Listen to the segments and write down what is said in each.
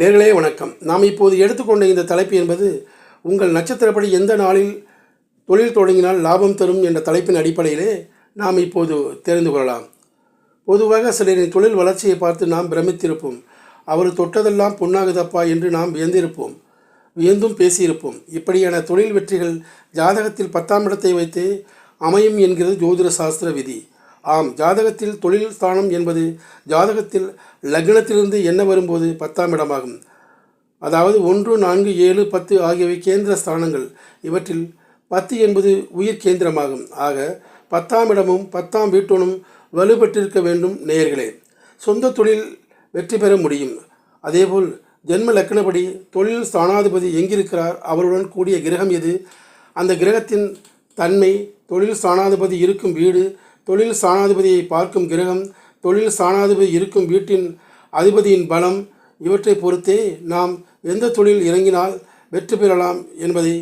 நேர்களே வணக்கம். நாம் இப்போது எடுத்துக்கொண்ட இந்த தலைப்பு என்பது உங்கள் நட்சத்திரப்படி எந்த நாளில் தொழில் தொடங்கினால் லாபம் தரும் என்ற தலைப்பின் அடிப்படையிலே நாம் இப்போது தெரிந்து கொள்ளலாம். பொதுவாக சிலரின் தொழில் வளர்ச்சியை பார்த்து நாம் பிரமித்திருப்போம். அவர் தொட்டதெல்லாம் பொன்னாகுதப்பா என்று நாம் வியந்திருப்போம். வியந்தும் பேசியிருப்போம். இப்படியான தொழில் வெற்றிகள் ஜாதகத்தில் பத்தாம் இடத்தை வைத்து அமையும் என்கிறது ஜோதிட சாஸ்திர விதி. ஆம் ஜாதகத்தில் தொழில் ஸ்தானம் என்பது ஜாதகத்தில் லக்னத்திலிருந்து என்ன வரும்போது பத்தாம் இடமாகும். அதாவது ஒன்று நான்கு ஏழு பத்து ஆகியவை கேந்திர ஸ்தானங்கள். இவற்றில் பத்து என்பது உயிர் கேந்திரமாகும். ஆக பத்தாம் இடமும் பத்தாம் வீட்டுனும் வலுப்பெற்றிருக்க வேண்டும் நேயர்களே. சொந்த தொழில் வெற்றி பெற முடியும். அதேபோல் ஜென்ம லக்னப்படி தொழில் ஸ்தானாதிபதி எங்கிருக்கிறார்? அவருடன் கூடிய கிரகம் எது? அந்த கிரகத்தின் தன்மை தொழில் ஸ்தானாதிபதி இருக்கும் வீடு தொழில் ஸ்தானாதிபதியை பார்க்கும் கிரகம் தொழில் சாணாதிபதி இருக்கும் வீட்டின் அதிபதியின் பலம் இவற்றை பொறுத்தே நாம் எந்த தொழில் இறங்கினால் வெற்றி பெறலாம் என்பதை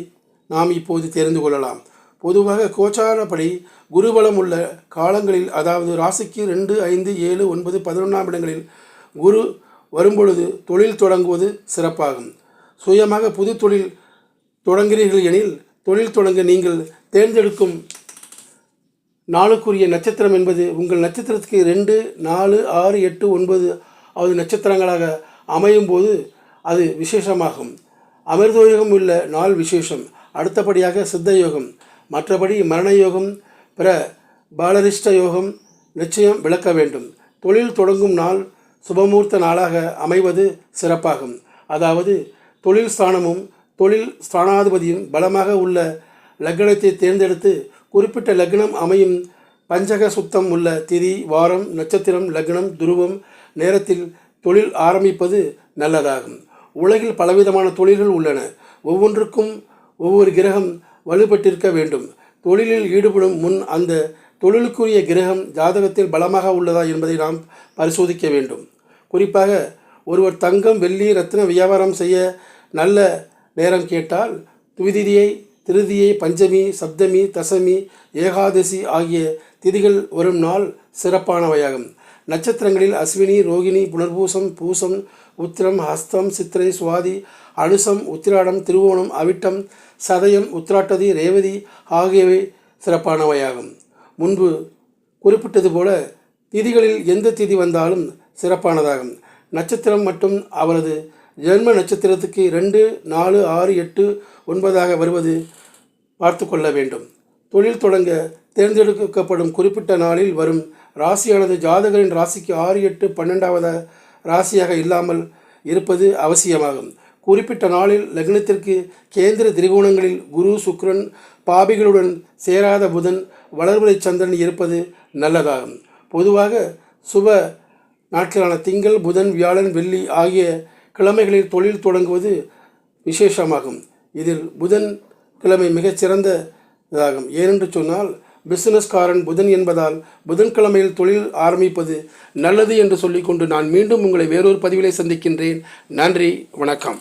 நாம் இப்போது தெரிந்து கொள்ளலாம். பொதுவாக கோச்சாரப்படி குருபலம் உள்ள காலங்களில் அதாவது ராசிக்கு ரெண்டு ஐந்து ஏழு ஒன்பது பதினொன்றாம் இடங்களில் குரு வரும்பொழுது தொழில் தொடங்குவது சிறப்பாகும். சுயமாக புது தொழில் தொடங்குகிறீர்கள் எனில் தொழில் தொடங்க நீங்கள் தேர்ந்தெடுக்கும் நாளுக்குரிய நட்சத்திரம் என்பது உங்கள் நட்சத்திரத்துக்கு ரெண்டு நாலு ஆறு எட்டு ஒன்பது அவது நட்சத்திரங்களாக அமையும் போது அது விசேஷமாகும். அமிர்தயோகம் உள்ள நாள் விசேஷம். அடுத்தபடியாக சித்த யோகம் மற்றபடி மரண யோகம் பிற பாலரிஷ்ட யோகம் நிச்சயம் விளக்க வேண்டும். தொழில் தொடங்கும் நாள் சுபமூர்த்த நாளாக அமைவது சிறப்பாகும். அதாவது தொழில் ஸ்தானமும் தொழில் ஸ்தானாதிபதியும் பலமாக உள்ள லக்னத்தை தேர்ந்தெடுத்து குறிப்பிட்ட லக்னம் அமையும் பஞ்சக சுத்தம் உள்ள திதி வாரம் நட்சத்திரம் லக்னம் துருவம் நேரத்தில் தொழில் ஆரம்பிப்பது நல்லதாகும். உலகில் பலவிதமான தொழில்கள் உள்ளன. ஒவ்வொன்றுக்கும் ஒவ்வொரு கிரகம் வலுப்பட்டிருக்க வேண்டும். தொழிலில் ஈடுபடும் முன் அந்த தொழிலுக்குரிய கிரகம் ஜாதகத்தில் பலமாக உள்ளதா என்பதை நாம் பரிசோதிக்க வேண்டும். குறிப்பாக ஒருவர் தங்கம் வெள்ளி ரத்தின வியாபாரம் செய்ய நல்ல நேரம் கேட்டால் துவிதிதியை திருதியை பஞ்சமி சப்தமி தசமி ஏகாதசி ஆகிய திதிகள் வரும் நாள் சிறப்பானவையாகும். நட்சத்திரங்களில் அஸ்வினி ரோகிணி புனர்பூசம் பூசம் உத்திரம் ஹஸ்தம் சித்திரை சுவாதி அனுசம் உத்திராடம் திருவோணம் அவிட்டம் சதயம் உத்திராட்டதி ரேவதி ஆகியவை சிறப்பானவையாகும். முன்பு குறிப்பிட்டது போல திதிகளில் எந்த திதி வந்தாலும் சிறப்பானதாகும். நட்சத்திரம் மற்றும் அவரது ஜென்ம நட்சத்திரத்துக்கு ரெண்டு நாலு ஆறு எட்டு ஒன்பதாக வருவது பார்த்து கொள்ள வேண்டும். தொழில் தொடங்க தேர்ந்தெடுக்கப்படும் குறிப்பிட்ட நாளில் வரும் ராசியானது ஜாதகரின் ராசிக்கு ஆறு எட்டு பன்னெண்டாவது ராசியாக இல்லாமல் இருப்பது அவசியமாகும். குறிப்பிட்ட நாளில் லக்னத்திற்கு கேந்திர திரிகோணங்களில் குரு சுக்ரன் பாபிகளுடன் சேராத புதன் வளர்பிறை சந்திரன் இருப்பது நல்லதாகும். பொதுவாக சுப நாட்களான திங்கள் புதன் வியாழன் வெள்ளி ஆகிய கிழமைகளில் தொழில் தொடங்குவது விசேஷமாகும். இதில் புதன் கிழமை மிகச்சிறந்த இதாகும். ஏனென்று சொன்னால் பிசினஸ்காரன் புதன் என்பதால் புதன்கிழமையில் தொழில் ஆரம்பிப்பது நல்லது என்று சொல்லிக்கொண்டு நான் மீண்டும் உங்களை வேறொரு பதிவிலை சந்திக்கின்றேன். நன்றி வணக்கம்.